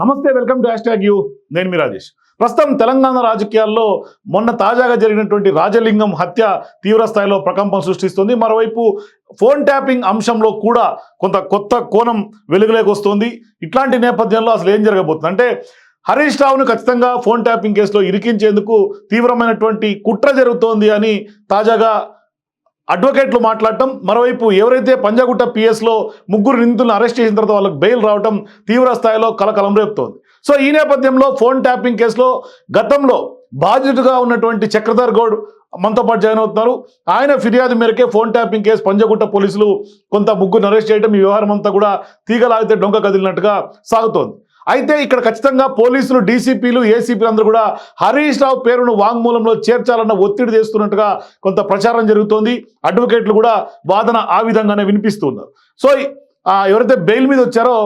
నమస్తే welcome to hashtag you. నేను మీ రాజేష్. ప్రస్తుతం తెలంగాణ రాజకీయాల్లో మొన్న తాజాగా జరిగినటువంటి రాజలింగం హత్య తీవ్ర స్థాయిలో ప్రకంపం సృష్టిస్తుంది. మరోవైపు ఫోన్ ట్యాపింగ్ అంశంలో కూడా కొంత కొత్త కోణం వెలుగులోకి వస్తుంది. ఇట్లాంటి నేపథ్యంలో అసలు ఏం జరగబోతుంది? అంటే హరీష్ రావును ఖచ్చితంగా ఫోన్ ట్యాపింగ్ కేసులో ఇరికించేందుకు తీవ్రమైనటువంటి కుట్ర జరుగుతోంది అని తాజాగా అడ్వకేట్లు మాట్లాడటం మరోవైపు ఎవరైతే పంజాగుట్ట పిఎస్లో ముగ్గురు నిందితులను అరెస్ట్ చేసిన తర్వాత వాళ్ళకి బెయిల్ రావటం తీవ్ర స్థాయిలో కలకలం రేపుతోంది. సో ఈ నేపథ్యంలో ఫోన్ ట్యాపింగ్ కేసులో గతంలో బాధితుడిగా ఉన్నటువంటి చక్రధర్ గౌడ్ మనతో పాటు జాయిన్ అవుతున్నారు. ఆయన ఫిర్యాదు మేరకే ఫోన్ ట్యాపింగ్ కేసు పంజగుట్ట పోలీసులు కొంత ముగ్గురు అరెస్ట్ చేయడం ఈ వ్యవహారం అంతా కూడా తీగలాగితే డొంక కదిలినట్టుగా సాగుతోంది. అయితే ఇక్కడ ఖచ్చితంగా పోలీసులు డీసీపీలు ఏసీపీలు అందరూ కూడా హరీష్ రావు పేరును వాంగ్మూలంలో చేర్చాలన్న ఒత్తిడి చేస్తున్నట్టుగా కొంత ప్రచారం జరుగుతోంది. అడ్వకేట్లు కూడా వాదన ఆ విధంగానే వినిపిస్తున్నారు సో ఎవరైతే బెయిల్ మీద వచ్చారో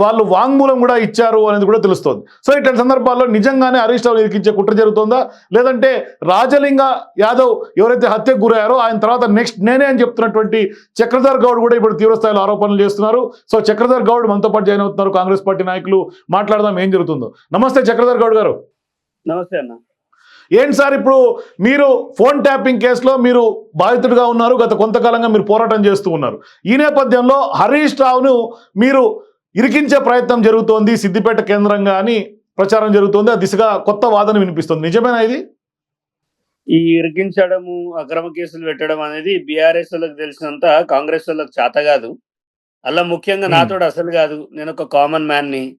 వాళ్ళు వాంగ్మూలం కూడా ఇచ్చారు అనేది కూడా తెలుస్తోంది. సో ఇట్లాంటి సందర్భాల్లో నిజంగానే హరీష్ రావు ఇరికించే కుట్ర జరుగుతుందా? లేదంటే రాజలింగ యాదవ్ ఎవరైతే హత్యకు గురయ్యారో ఆయన తర్వాత నెక్స్ట్ నేనే అని చెప్తున్నటువంటి చక్రధర్ గౌడ్ కూడా ఇప్పుడు తీవ్ర స్థాయిలో ఆరోపణలు చేస్తున్నారు. సో చక్రధర్ గౌడ్ మనతో పాటు జాయిన్ అవుతున్నారు కాంగ్రెస్ పార్టీ నాయకులు. మాట్లాడదాం ఏం జరుగుతుందో. నమస్తే చక్రధర్ గౌడ్ గారు. నమస్తే అన్న. ఏంటి సార్ ఇప్పుడు మీరు ఫోన్ ట్యాపింగ్ కేసులో మీరు బాధితుడిగా ఉన్నారు. గత కొంతకాలంగా మీరు పోరాటం చేస్తూ ఉన్నారు. ఈ నేపథ్యంలో హరీష్ రావును మీరు ఇరికించే ప్రయత్నం జరుగుతోంది సిద్దిపేట కేంద్రంగా అని ప్రచారం జరుగుతోంది. ఆ దిశగా కొత్త వాదన వినిపిస్తుంది. నిజమేనా ఇది? ఈ ఇరికించడము అక్రమ కేసులు పెట్టడం అనేది బీఆర్ఎస్ వాళ్ళకి తెలిసినంత కాంగ్రెస్ వాళ్ళకి చేత కాదు. అలా ముఖ్యంగా. నాతోడు అసలు కాదు. నేను ఒక కామన్ మ్యాన్ని.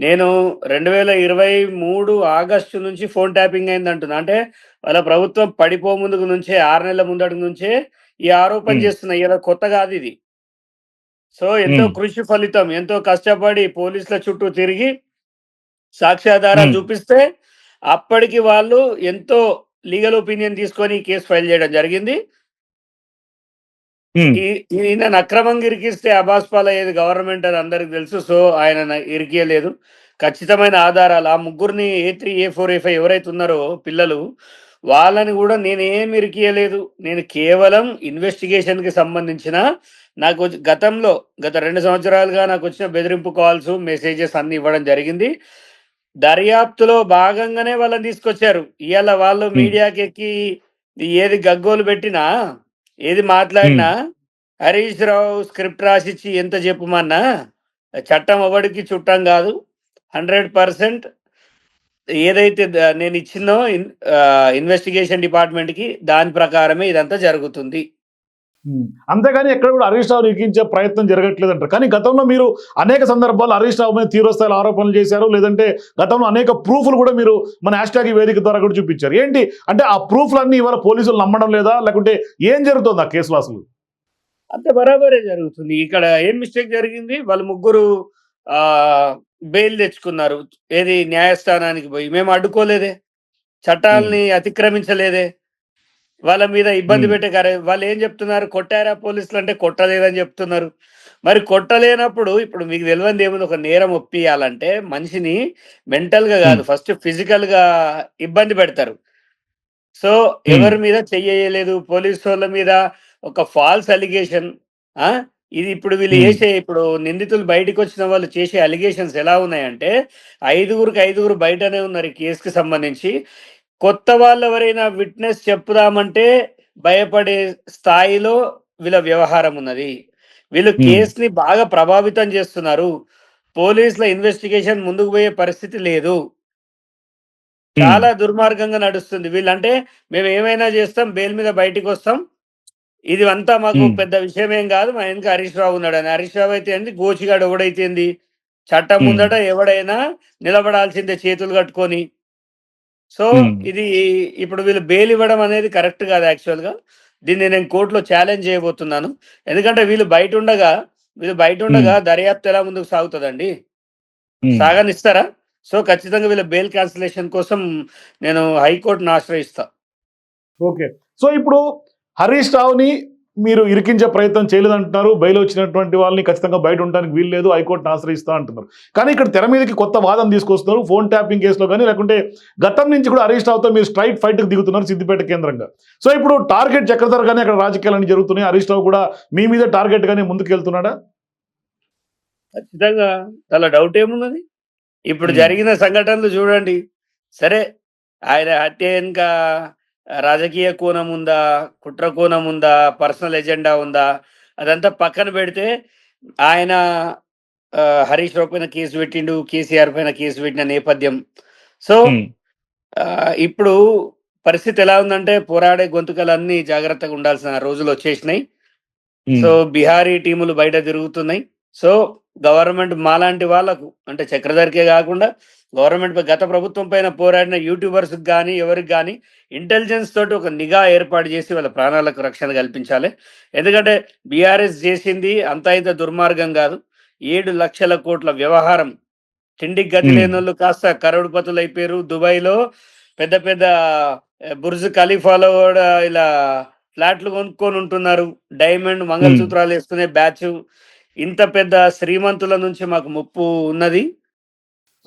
నేను రెండు వేల ఇరవై మూడు ఆగస్టు నుంచి ఫోన్ ట్యాపింగ్ అయింది అంటున్నా. అంటే వాళ్ళ ప్రభుత్వం పడిపో ముందుకు నుంచే ఆరు నెలల ముందటి నుంచే ఈ ఆరోపణ Hmm. చేస్తున్నా ఇలా కొత్త కాదు ఇది. సో ఎంతో. కృషి ఫలితం ఎంతో కష్టపడి పోలీసుల చుట్టూ తిరిగి సాక్ష్యాధారాలు. చూపిస్తే అప్పటికి వాళ్ళు ఎంతో లీగల్ ఒపీనియన్ తీసుకొని కేసు ఫైల్ చేయడం జరిగింది ఈయన అక్రమంగా ఇరికిస్తే అబాస్పాల్ అయ్యేది గవర్నమెంట్ అని అందరికి తెలుసు సో ఆయన ఇరికియలేదు ఖచ్చితమైన ఆధారాలు ఆ ముగ్గురిని A three A four A five ఎవరైతే ఉన్నారో పిల్లలు వాళ్ళని కూడా నేను ఇరికియలేదు నేను కేవలం ఇన్వెస్టిగేషన్కి సంబంధించిన నాకు గతంలో గత రెండు సంవత్సరాలుగా నాకు వచ్చిన బెదిరింపు కాల్స్ మెసేజెస్ అన్ని ఇవ్వడం జరిగింది. దర్యాప్తులో భాగంగానే వాళ్ళని తీసుకొచ్చారు. ఇవాళ వాళ్ళు మీడియాకి ఎక్కి ఏది గగ్గోలు పెట్టినా ఏది మాట్లాడినా హరీష్ రావు స్క్రిప్ట్ రాసిచ్చి ఎంత చెప్పుమన్నా చట్టం ఎవడికి చుట్టం కాదు. హండ్రెడ్ పర్సెంట్ ఏదైతే నేను ఆ, ఇన్వెస్టిగేషన్ డిపార్ట్మెంట్కి దాని ప్రకారమే ఇదంతా జరుగుతుంది. అంతేగాని ఎక్కడ కూడా హరీష్ రావు ఇరికించే ప్రయత్నం జరగట్లేదు అంటారు. కానీ గతంలో మీరు అనేక సందర్భాల్లో హరీష్ రావు మీద తీవ్రస్థాయిలో ఆరోపణలు చేశారు. లేదంటే గతంలో అనేక ప్రూఫ్లు కూడా మీరు మన హ్యాష్ వేదిక ద్వారా కూడా చూపించారు. ఏంటి? అంటే ఆ ప్రూఫ్లన్నీ ఇవాళ పోలీసులు నమ్మడం లేదా? లేకుంటే ఏం జరుగుతుంది ఆ కేసులో అసలు? అంత బరాబరే జరుగుతుంది. ఇక్కడ ఏం మిస్టేక్ జరిగింది? వాళ్ళు ముగ్గురు ఆ బెయిల్ తెచ్చుకున్నారు. ఏది న్యాయస్థానానికి పోయి. మేము అడ్డుకోలేదే. చట్టాలని అతిక్రమించలేదే. వాళ్ళ మీద ఇబ్బంది. పెట్టే వాళ్ళు ఏం చెప్తున్నారు? కొట్టారా పోలీసులు అంటే కొట్టలేదని చెప్తున్నారు. మరి కొట్టలేనప్పుడు ఇప్పుడు మీకు తెలియదు ఏముంది? ఒక నేరం ఒప్పియాలంటే మనిషిని మెంటల్గా కాదు ఫస్ట్ ఫిజికల్గా ఇబ్బంది పెడతారు. సో ఎవరి మీద చెయ్యలేదు? పోలీసు వాళ్ళ మీద ఒక ఫాల్స్ అలిగేషన్ ఆ? ఇది ఇప్పుడు వీళ్ళు. చేసే ఇప్పుడు నిందితులు బయటకు వచ్చిన వాళ్ళు చేసే అలిగేషన్స్ ఎలా ఉన్నాయంటే ఐదుగురికి ఐదుగురు బయటనే ఉన్నారు ఈ కేసుకి సంబంధించి. కొత్త వాళ్ళు ఎవరైనా విట్నెస్ చెప్పుదామంటే భయపడే స్థాయిలో వీళ్ళ వ్యవహారం ఉన్నది. వీళ్ళు. కేసుని బాగా ప్రభావితం చేస్తున్నారు. పోలీసుల ఇన్వెస్టిగేషన్ ముందుకు పోయే పరిస్థితి లేదు. చాలా దుర్మార్గంగా నడుస్తుంది. వీళ్ళంటే మేము ఏమైనా చేస్తాం బెయిల్ మీద బయటికి వస్తాం. ఇది అంతా మాకు. పెద్ద విషయం ఏం కాదు. మా వెనక హరీష్ రావు ఉన్నాడు. అని హరీష్ రావు అయితే ఏంది? గోచిగాడు ఎవడైతే ఏంది? చట్టం. ముందట ఎవడైనా నిలబడాల్సిందే చేతులు కట్టుకొని. సో. ఇది ఇప్పుడు వీళ్ళు బెయిల్ ఇవ్వడం అనేది కరెక్ట్ కాదు యాక్చువల్గా దీన్ని నేను కోర్టులో ఛాలెంజ్ చేయబోతున్నాను. ఎందుకంటే వీళ్ళు బయట ఉండగా వీళ్ళు బయట ఉండగా దర్యాప్తు ఎలా ముందుకు సాగుతుందండి? సాగనిస్తారా? సో ఖచ్చితంగా వీళ్ళ బెయిల్ క్యాన్సిలేషన్ కోసం నేను హైకోర్టును ఆశ్రయిస్తా. ఓకే. సో ఇప్పుడు హరీష్ రావుని మీరు ఇరికించే ప్రయత్నం చేయలేదంటున్నారు. బయలు వచ్చినటువంటి వాళ్ళని ఖచ్చితంగా బయట ఉండడానికి వీలు లేదు. హైకోర్టును ఆశ్రయిస్తా అంటున్నారు. కానీ ఇక్కడ తెర మీదకి కొత్త వాదన తీసుకొస్తున్నారు. ఫోన్ ట్యాపింగ్ కేసులో కానీ లేకుంటే గతం నుంచి కూడా హరీష్ రావుతో మీరు స్ట్రైట్ ఫైట్కి దిగుతున్నారు సిద్దిపేట కేంద్రంగా. సో ఇప్పుడు టార్గెట్ చక్రధర్ కానీ అక్కడ రాజకీయాలన్నీ జరుగుతున్నాయి. హరీష్ రావు కూడా మీ మీద టార్గెట్ గానే ముందుకు వెళ్తున్నాడా ఖచ్చితంగా. చాలా డౌట్ ఏమున్నది? ఇప్పుడు. జరిగిన సంఘటనలు చూడండి. సరే ఆయన హత్య వెనుక రాజకీయ కోణం ఉందా కుట్ర కోణం ఉందా పర్సనల్ ఎజెండా ఉందా అదంతా పక్కన పెడితే ఆయన హరీష్ రావు పైన కేసు పెట్టిండు కేసీఆర్ పైన కేసు పెట్టిన నేపథ్యం. సో ఇప్పుడు పరిస్థితి ఎలా ఉందంటే పోరాడే గొంతుకలన్నీ జాగ్రత్తగా ఉండాల్సిన రోజులు వచ్చేసినాయి. సో బిహారీ టీములు బయట తిరుగుతున్నాయి. సో గవర్నమెంట్ మాలాంటి వాళ్ళకు అంటే చక్రధర్కే కాకుండా గవర్నమెంట్ గత ప్రభుత్వం పైన పోరాడిన యూట్యూబర్స్ కానీ ఎవరికి కానీ ఇంటెలిజెన్స్ తోటి ఒక నిఘా ఏర్పాటు చేసి వాళ్ళ ప్రాణాలకు రక్షణ కల్పించాలి. ఎందుకంటే బీఆర్ఎస్ చేసింది అంత ఇంత దుర్మార్గం కాదు. ఏడు లక్షల కోట్ల వ్యవహారం. తిండికి గతి. లేని వాళ్ళు కాస్త కరోడ్పతులు అయిపోయారు. దుబాయ్లో పెద్ద పెద్ద బుర్జ్ ఖలీఫాలో కూడా ఇలా ఫ్లాట్లు కొనుక్కొని ఉంటున్నారు. డైమండ్ మంగళసూత్రాలు వేసుకునే బ్యాచ్. ఇంత పెద్ద శ్రీమంతుల నుంచి మాకు ముప్పు ఉన్నది.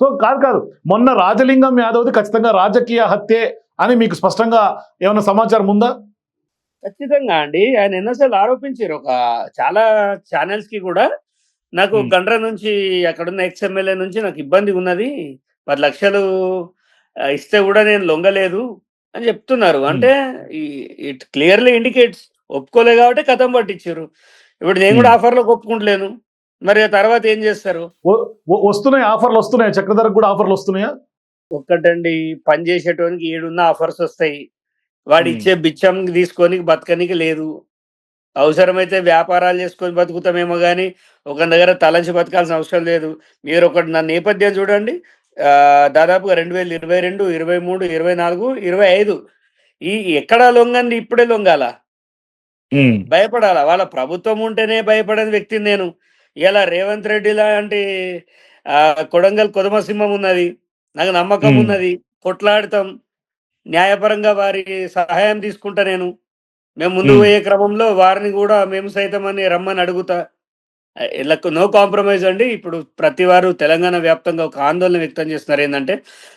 సో కాదు కాదు. మొన్న రాజలింగం యాదవ్ది ఖచ్చితంగా రాజకీయ హత్యే అని మీకు స్పష్టంగా ఏమైనా సమాచారం ఉందా? ఖచ్చితంగా అండి. ఆయన ఎన్నోసార్లు ఆరోపించారు. ఒక చాలా ఛానల్స్కి కూడా. నాకు. గండ్ర నుంచి అక్కడున్న ఎక్స్ ఎమ్మెల్యే నుంచి నాకు ఇబ్బంది ఉన్నది. పది లక్షలు ఇస్తే కూడా నేను లొంగలేదు అని చెప్తున్నారు. అంటే ఇట్ క్లియర్లీ ఇండికేట్స్. ఒప్పుకోలే కాబట్టి కథం పట్టించారు. ఇప్పుడు నేను కూడా. ఆఫర్లకు ఒప్పుకుంటలేను. మరి తర్వాత ఏం చేస్తారు? వస్తున్నాయి? ఆఫర్లు వస్తున్నాయి? చక్రధరకు కూడా ఆఫర్లు వస్తున్నాయా? ఒక్కటండి పని చేసేటోనికి ఏడున్న ఆఫర్స్ వస్తాయి. వాడు. ఇచ్చే బిచ్చం తీసుకొని బతకనికి లేదు. అవసరమైతే వ్యాపారాలు చేసుకొని బతుకుతామేమో కానీ ఒక దగ్గర తలంచి బతకాల్సిన అవసరం లేదు. మీరు ఒకటి నా నేపథ్యం చూడండి. దాదాపుగా రెండు వేల ఇరవై రెండు ఇరవై మూడు ఇరవై నాలుగు ఇరవై ఐదు. ఈ ఎక్కడ లొంగంది ఇప్పుడే లొంగాల? భయపడాలా? వాళ్ళ ప్రభుత్వం ఉంటేనే భయపడని వ్యక్తిని నేను. ఇలా రేవంత్ రెడ్డి లాంటి కొడంగల్ కొదమసింహం ఉన్నది. నాకు నమ్మకం. ఉన్నది. కొట్లాడతాం. న్యాయపరంగా వారి సహాయం తీసుకుంటా నేను. మేము ముందు. పోయే క్రమంలో వారిని కూడా మేము సైతం అని రమ్మని అడుగుతా. ఇలా నో కాంప్రమైజ్ అండి. ఇప్పుడు ప్రతి వారు తెలంగాణ వ్యాప్తంగా ఒక ఆందోళన వ్యక్తం చేస్తున్నారు ఏంటంటే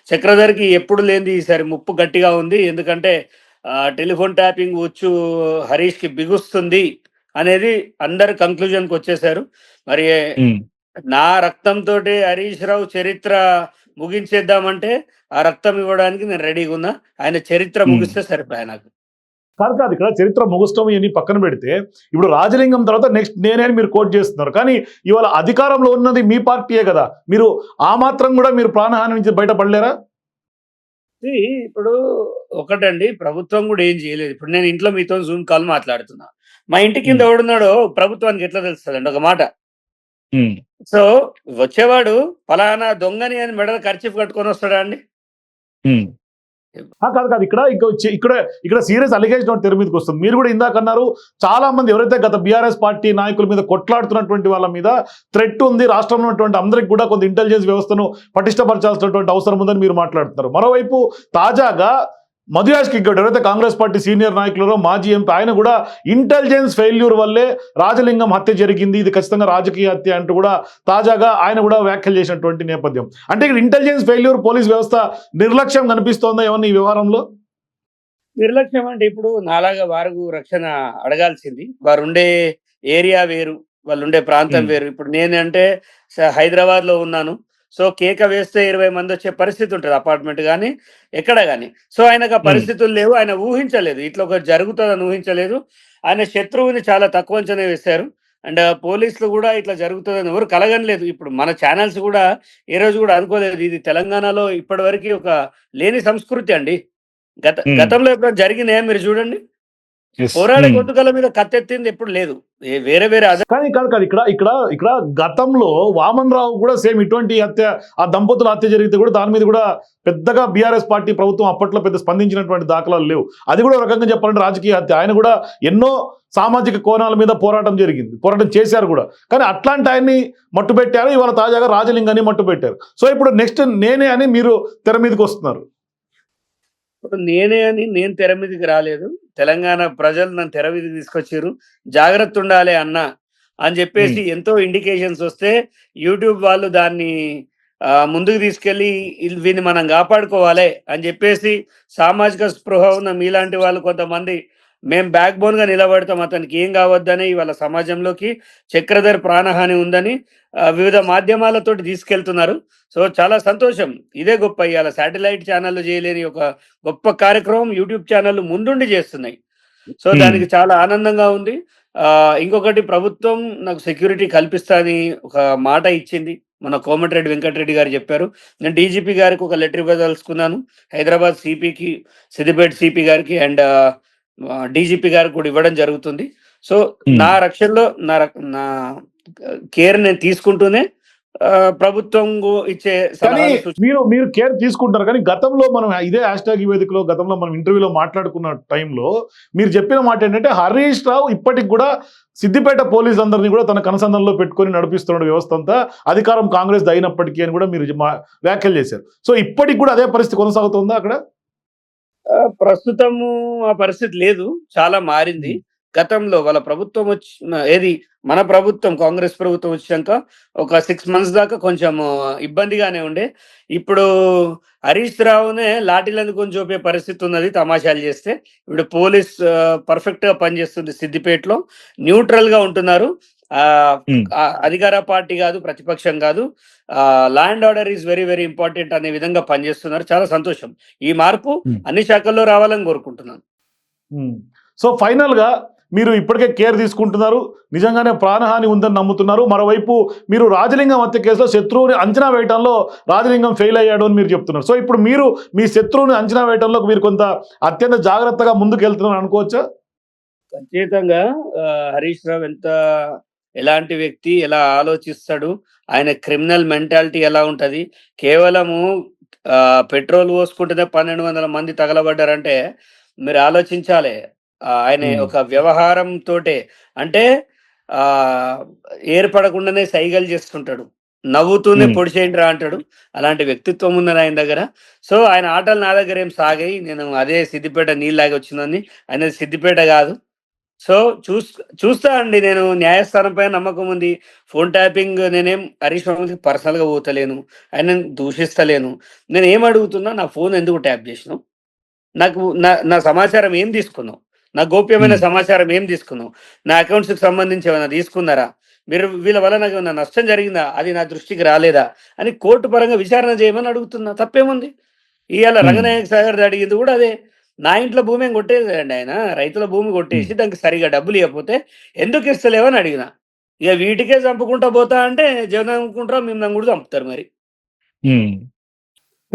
చక్రధర్కి ఎప్పుడు లేనిది ఈసారి ముప్పు గట్టిగా ఉంది. ఎందుకంటే టెలిఫోన్ ట్యాపింగ్ వచ్చు హరీష్కి బిగుస్తుంది. అనేది అందరు కంక్లూజన్కి వచ్చేసారు. మరి నా రక్తంతో హరీష్ రావు చరిత్ర ముగించేద్దామంటే ఆ రక్తం ఇవ్వడానికి నేను రెడీగా ఉన్నా. ఆయన చరిత్ర. ముగిస్తే సరిపోయా నాకు. కాదు కాదు ఇక్కడ చరిత్ర ముగుష్టం ఇవన్నీ పక్కన పెడితే ఇప్పుడు రాజలింగం తర్వాత నెక్స్ట్ నేనే మీరు కోట్ చేస్తున్నారు. కానీ ఇవాళ అధికారంలో ఉన్నది మీ పార్టీయే కదా. మీరు ఆ మాత్రం కూడా మీరు ప్రాణహాని నుంచి బయటపడలేరా? ఇప్పుడు ఒకటండి ప్రభుత్వం కూడా ఏం చేయలేదు. ఇప్పుడు నేను ఇంట్లో మీతో జూమ్ కాల్ మాట్లాడుతున్నా. మా ఇంటి కింద. ఎవడున్నాడో ప్రభుత్వానికి ఎట్లా తెలుస్తుందండి? ఒక మాట. సో వచ్చేవాడు ఫలానా దొంగని అని మెడల ఖర్చు కట్టుకొని వస్తాడా అండి? ఆ, కాదు కాదు. ఇక్కడ ఇక్కడ ఇక్కడ సీరియస్ అలిగేషన్ ఒకటి తెర మీదకి వస్తుంది. మీరు కూడా ఇందాక అన్నారు చాలా మంది ఎవరైతే గత బీఆర్ఎస్ పార్టీ నాయకుల మీద కొట్లాడుతున్నటువంటి వాళ్ళ మీద థ్రెట్ ఉంది రాష్ట్రంలో ఉన్నటువంటి అందరికి కూడా కొంత ఇంటెలిజెన్స్ వ్యవస్థను పటిష్టపరచాల్సినటువంటి అవసరం ఉందని మీరు మాట్లాడుతున్నారు. మరోవైపు తాజాగా మధుయాష్ కిగ్గడ్ ఎవరైతే కాంగ్రెస్ పార్టీ సీనియర్ నాయకులలో మాజీ ఎంపీ ఆయన కూడా ఇంటెలిజెన్స్ ఫెయిల్యూర్ వల్లే రాజలింగం హత్య జరిగింది. ఇది ఖచ్చితంగా రాజకీయ హత్య అంటూ కూడా తాజాగా ఆయన కూడా వ్యాఖ్యలు చేసినటువంటి నేపథ్యం. అంటే ఇక్కడ ఇంటెలిజెన్స్ ఫెయిల్యూర్ పోలీస్ వ్యవస్థ నిర్లక్ష్యం కనిపిస్తోందా ఏమన్నా ఈ వ్యవహారంలో? నిర్లక్ష్యం అంటే ఇప్పుడు నాలాగా వారు రక్షణ అడగాల్సింది. వారు ఉండే ఏరియా వేరు వాళ్ళు ఉండే ప్రాంతం. వేరు. ఇప్పుడు నేనంటే హైదరాబాద్లో ఉన్నాను. సో కేక వేస్తే ఇరవై మంది వచ్చే పరిస్థితి ఉంటుంది అపార్ట్మెంట్ కానీ ఎక్కడ కానీ సో ఆయనకు ఆ పరిస్థితులు లేవు ఆయన ఊహించలేదు. ఇట్లా ఒకటి జరుగుతుందని ఊహించలేదు. ఆయన శత్రువుని చాలా తక్కువ అంచనా వేశారు. అండ్ పోలీసులు కూడా ఇట్లా జరుగుతుందని ఎవరు కలగనలేదు. ఇప్పుడు మన ఛానల్స్ కూడా ఏ రోజు కూడా అనుకోలేదు. ఇది తెలంగాణలో ఇప్పటి ఒక లేని సంస్కృతి అండి. గత Hmm. గతంలో ఎప్పుడు జరిగినాయా మీరు చూడండి? పోరాడే గొంతుకల మీద కత్తెత్తింది ఎప్పుడు లేదు. వేరే వేరే అదే కానీ కాదు కాదు ఇక్కడ ఇక్కడ ఇక్కడ గతంలో వామన్ రావు కూడా సేమ్ ఇటువంటి హత్య ఆ దంపతుల హత్య జరిగితే కూడా దాని మీద కూడా పెద్దగా బీఆర్ఎస్ పార్టీ ప్రభుత్వం అప్పట్లో పెద్ద స్పందించినటువంటి దాఖలాలు లేవు. అది కూడా రకంగా చెప్పాలంటే రాజకీయ హత్య. ఆయన కూడా ఎన్నో సామాజిక కోణాల మీద పోరాటం జరిగింది. పోరాటం చేశారు కూడా. కానీ అట్లాంటి ఆయన్ని మట్టు పెట్టారు ఇవాళ తాజాగా రాజలింగాన్ని మట్టు పెట్టారు సో ఇప్పుడు నెక్స్ట్ నేనే అని మీరు తెర మీదకి వస్తున్నారు. నేనే అని నేను తెర మీదకి రాలేదు. తెలంగాణ ప్రజలు నన్ను తెర మీదకి తీసుకొచ్చారు జాగ్రత్త ఉండాలి అన్న అని చెప్పేసి ఎంతో ఇండికేషన్స్ వస్తే యూట్యూబ్ వాళ్ళు దాన్ని ముందుకు తీసుకెళ్ళి ఇల్- వీన్ని మనం కాపాడుకోవాలి అని చెప్పేసి సామాజిక స్పృహ ఉన్న మీలాంటి వాళ్ళు కొంతమంది మేము బ్యాక్ బోన్గా నిలబడతాం అతనికి ఏం కావద్దని ఇవాళ సమాజంలోకి చక్రధర్ ప్రాణహాని ఉందని వివిధ మాధ్యమాలతోటి తీసుకెళ్తున్నారు. సో చాలా సంతోషం. ఇదే గొప్ప ఇవాళ శాటిలైట్ ఛానళ్ళు చేయలేని ఒక గొప్ప కార్యక్రమం యూట్యూబ్ ఛానళ్ళు ముందుండి చేస్తున్నాయి. సో. దానికి చాలా ఆనందంగా ఉంది. ఆ ఇంకొకటి ప్రభుత్వం నాకు సెక్యూరిటీ కల్పిస్తాని ఒక మాట ఇచ్చింది. మన కోమటిరెడ్డి వెంకటరెడ్డి గారు చెప్పారు. నేను డీజీపీ గారికి ఒక లెటర్ ఇవ్వదలుచుకున్నాను. హైదరాబాద్ సిపికి సిద్దిపేట సిపి గారికి అండ్ డీజీపీ గారికి కూడా ఇవ్వడం జరుగుతుంది. So Hmm. నా రక్షణలో నా నా కేర్ నేను తీసుకుంటూనే ప్రభుత్వం ఇచ్చే మీరు మీరు కేర్ తీసుకుంటారు. కానీ గతంలో మనం ఇదే హ్యాష్ ట్యాగ్ వేదికలో గతంలో మనం ఇంటర్వ్యూలో మాట్లాడుకున్న టైంలో మీరు చెప్పిన మాట ఏంటంటే హరీష్ రావు ఇప్పటికి కూడా సిద్దిపేట పోలీసులందరినీ కూడా తన కనసంధంలో పెట్టుకొని నడిపిస్తున్న వ్యవస్థ అంతా. అధికారం కాంగ్రెస్ అయినప్పటికీ అని కూడా మీరు మా- వ్యాఖ్యలు చేశారు. సో ఇప్పటికి కూడా అదే పరిస్థితి కొనసాగుతుందా అక్కడ? ప్రస్తుతము ఆ పరిస్థితి లేదు. చాలా మారింది. గతంలో వాళ్ళ ప్రభుత్వం వచ్చి ఏది? మన ప్రభుత్వం కాంగ్రెస్ ప్రభుత్వం వచ్చాక ఒక సిక్స్ మంత్స్ దాకా కొంచెం ఇబ్బందిగానే ఉండే. ఇప్పుడు హరీష్ రావునే లాఠీలను కొంచెం చూపే పరిస్థితి ఉన్నది తమాషాలు చేస్తే. ఇప్పుడు పోలీస్ పర్ఫెక్ట్గా పనిచేస్తుంది సిద్దిపేటలో. న్యూట్రల్గా ఉంటున్నారు. అధికార పార్టీ కాదు ప్రతిపక్షం కాదు. Land order is very very important అనే విధంగా పనిచేస్తున్నారు. చాలా సంతోషం. ఈ మార్పు. అన్ని శాఖల్లో రావాలని కోరుకుంటున్నాను. సో ఫైనల్గా మీరు ఇప్పటికే కేర్ తీసుకుంటున్నారు. నిజంగానే ప్రాణహాని ఉందని నమ్ముతున్నారు. మరోవైపు మీరు రాజలింగం హత్య కేసులో శత్రువుని అంచనా వేయడంలో రాజలింగం ఫెయిల్ అయ్యాడు అని మీరు చెప్తున్నారు. సో ఇప్పుడు మీరు మీ శత్రువుని అంచనా వేయడంలో మీరు కొంత అత్యంత జాగ్రత్తగా ముందుకు వెళ్తున్నారు అనుకోవచ్చా? ఖచ్చితంగా హరీష్ రావు ఎంత ఎలాంటి వ్యక్తి ఎలా ఆలోచిస్తాడు ఆయన క్రిమినల్ మెంటాలిటీ ఎలా ఉంటది? కేవలము పెట్రోల్ పోసుకుంటేనే పన్నెండు వందల మంది తగలబడ్డారంటే మీరు ఆలోచించాలి. ఆయన. ఒక వ్యవహారం తోటే అంటే ఆ ఏర్పడకుండానే సైగలు చేస్తుంటాడు నవ్వుతూనే Hmm. పొడిచేయండిరా అంటాడు. అలాంటి వ్యక్తిత్వం ఉన్నది ఆయన దగ్గర. సో ఆయన ఆటలు నా దగ్గర ఏం సాగాయి. నేను అదే సిద్దిపేట నీళ్ళలాగా వచ్చిందని ఆయన సిద్దిపేట కాదు. సో చూస్ చూస్తా అండి నేను న్యాయస్థానం పైన నమ్మకం ఉంది. ఫోన్ ట్యాపింగ్ నేనేం హరీష్ రావుకి పర్సనల్గా పోతలేను. ఆయన దూషిస్తలేను. నేను ఏం అడుగుతున్నా నా ఫోన్ ఎందుకు ట్యాప్ చేసినావు? నాకు నా నా సమాచారం ఏం తీసుకున్నావు? నా గోప్యమైన. సమాచారం ఏం తీసుకున్నావు? నా accounts కి సంబంధించి ఏమైనా తీసుకున్నారా? మీరు వీళ్ళ వల్ల నాకు ఏమైనా నష్టం జరిగిందా? అది నా దృష్టికి రాలేదా? అని కోర్టు పరంగా విచారణ చేయమని అడుగుతున్నా. తప్పేముంది? ఇవాళ. రంగనాయక సాగర్ అడిగింది కూడా అదే? నా ఇంట్లో భూమి ఏం ఆయన? రైతుల భూమి కొట్టేసి దానికి సరిగా డబ్బులు ఇవ్వకపోతే ఎందుకు ఇస్తలేవని అడిగిన. ఇక వీటికే చంపుకుంటా పోతా అంటే జగన్ అనుకుంటారా? మిమ్మల్ని కూడా చంపుతారు మరి.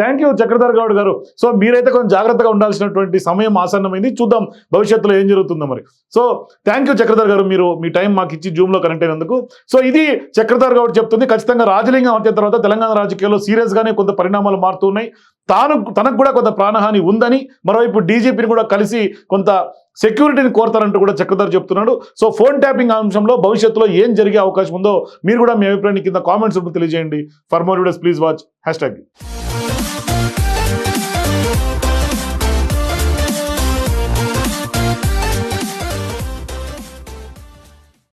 థ్యాంక్ యూ చక్రధర్ గౌడ్ గారు. సో మీరైతే కొంచెం జాగ్రత్తగా ఉండాల్సినటువంటి సమయం ఆసన్నమైంది. చూద్దాం భవిష్యత్తులో ఏం జరుగుతుందో మరి. సో థ్యాంక్ యూ చక్రధర్ గారు. మీరు మీ టైం మాకు ఇచ్చి జూమ్లో కనెక్ట్ అయినందుకు. సో ఇది చక్రధర్ గౌడ్ చెప్తుంది. ఖచ్చితంగా రాజలింగం హత్య తర్వాత తెలంగాణ రాజకీయాల్లో సీరియస్ గానే కొంత పరిణామాలు మారుతున్నాయి తాను తనకు కూడా కొంత ప్రాణహాని ఉందని మరోవైపు డీజీపీని కూడా కలిసి కొంత సెక్యూరిటీని కోరతారంటూ కూడా చక్రధర్ చెప్తున్నాడు. సో ఫోన్ ట్యాపింగ్ అంశంలో భవిష్యత్తులో ఏం జరిగే అవకాశం ఉందో మీరు కూడా మీ అభిప్రాయాన్ని కింద కామెంట్స్ తెలియజేయండి. For more videos please watch hashtag